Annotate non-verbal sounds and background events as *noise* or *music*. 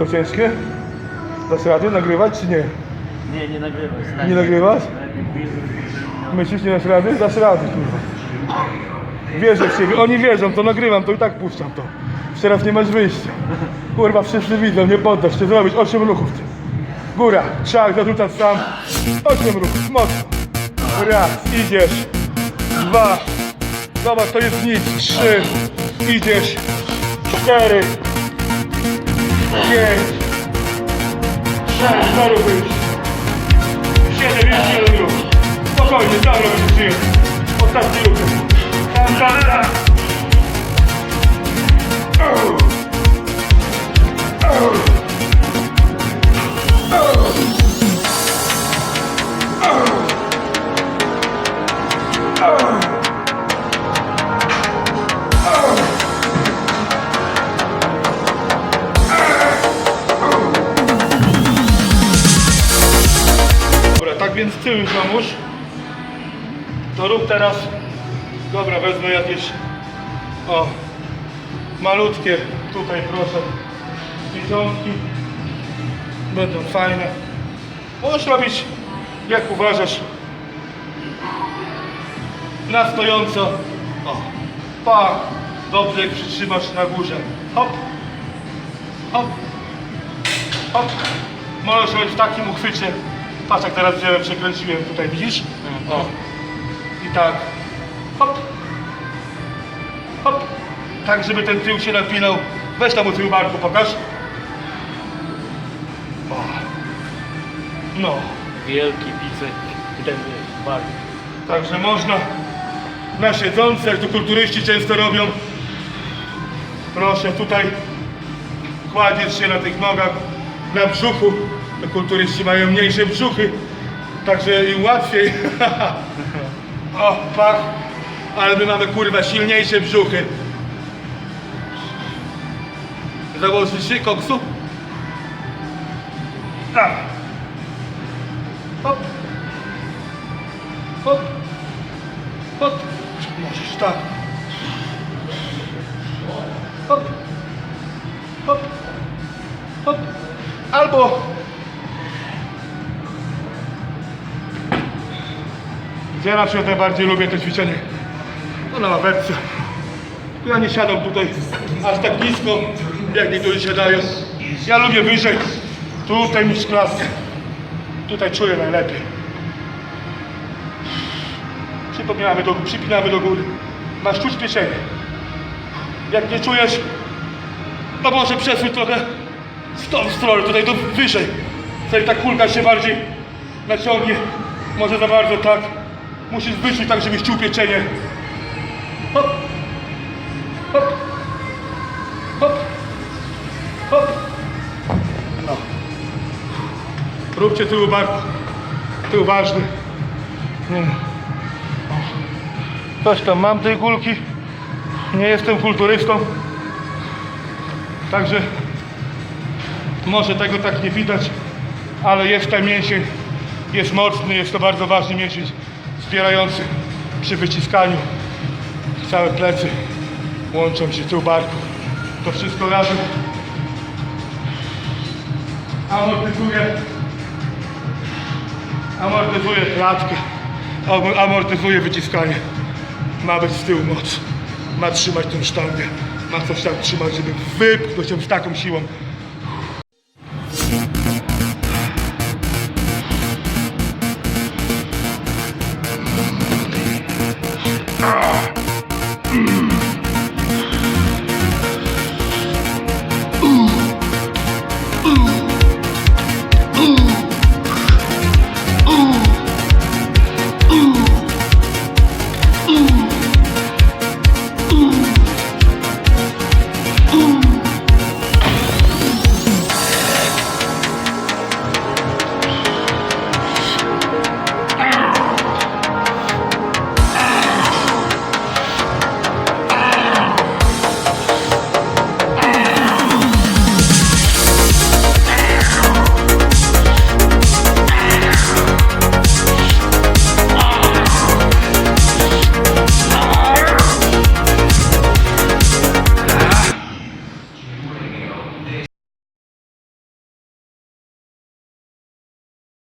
To ciężkie? Dasz radę nagrywać czy nie? Nie, nie nagrywaj. stary. Nie nagrywasz? Myślisz, nie dasz rady? Dasz rady, kurwa. Wierzę w siebie. Oni wierzą, to nagrywam, to i tak puszczam to. Już teraz nie masz wyjścia. Kurwa, wszyscy widzą, nie poddasz się zrobić 8 ruchów. Ty. Góra, krzak, zarzucasz sam. 8 ruchów, mocno. Raz, idziesz. Dwa. Zobacz, to jest nic. Trzy. Idziesz. Cztery. Pięć. Sześć, zero wyjść. Siedem, jeszcze jeden ruch. Spokojnie, sam robisz przyjem. Ostatni ruch. Tam, tam, tam. Dobra, tak więc tył już zamórz. To rób teraz. Dobra, wezmę jakieś. O. Malutkie. Tutaj proszę. Dzieciątki. Będą fajne. Możesz robić jak uważasz. Na stojąco. O. Pa. Dobrze jak przytrzymasz na górze. Hop. Hop. Hop. Możesz robić w takim uchwycie. Patrz jak teraz wziąłem, przekręciłem tutaj, widzisz? O. I tak. Hop. Hop. Tak, żeby ten tył się napinał. Weź tam u tyłu barku, pokaż. O. No. Wielki bicek i ten bark. Także można na siedzące, jak to kulturyści często robią. Proszę, tutaj kładziesz się na tych nogach, na brzuchu. Kulturyści mają mniejsze brzuchy, także im łatwiej. *laughs* o, pach. Ale my mamy kurwa silniejsze brzuchy. Założysz się koksu? Tak. Hop. Hop. Hop. Możesz tak. Hop. Hop. Hop. Albo Ja na najbardziej lubię to ćwiczenie. No na ławeczce. Ja nie siadam tutaj aż tak nisko, jak niektórzy siadają. Ja lubię wyżej. Tutaj niż klatkę. Tutaj czuję najlepiej. Przypomniamy do, przypinamy do góry. Masz czuć pieczenie. Jak nie czujesz, to może przesuń trochę w tą stronę, tutaj do wyżej. Wtedy ta kulka się bardziej naciągnie. Może za bardzo tak. Musisz wyczuć tak, żebyś czuł pieczenie. Hop. Hop. Hop. No. Róbcie tył barku. Tył ważny. Nie no. Coś tam mam tej kulki. Nie jestem kulturystą. Także może tego tak nie widać, ale jest ten mięsień, jest mocny, jest to bardzo ważny mięsień wspierający przy wyciskaniu. Całe plecy łączą się tył barku. To wszystko razem amortyzuje amortyzuje klatkę, am- amortyzuje wyciskanie. Ma być z tyłu moc. Ma trzymać tę sztangę. Ma coś tam trzymać, żeby wypchnąć ją z taką siłą, Ooh.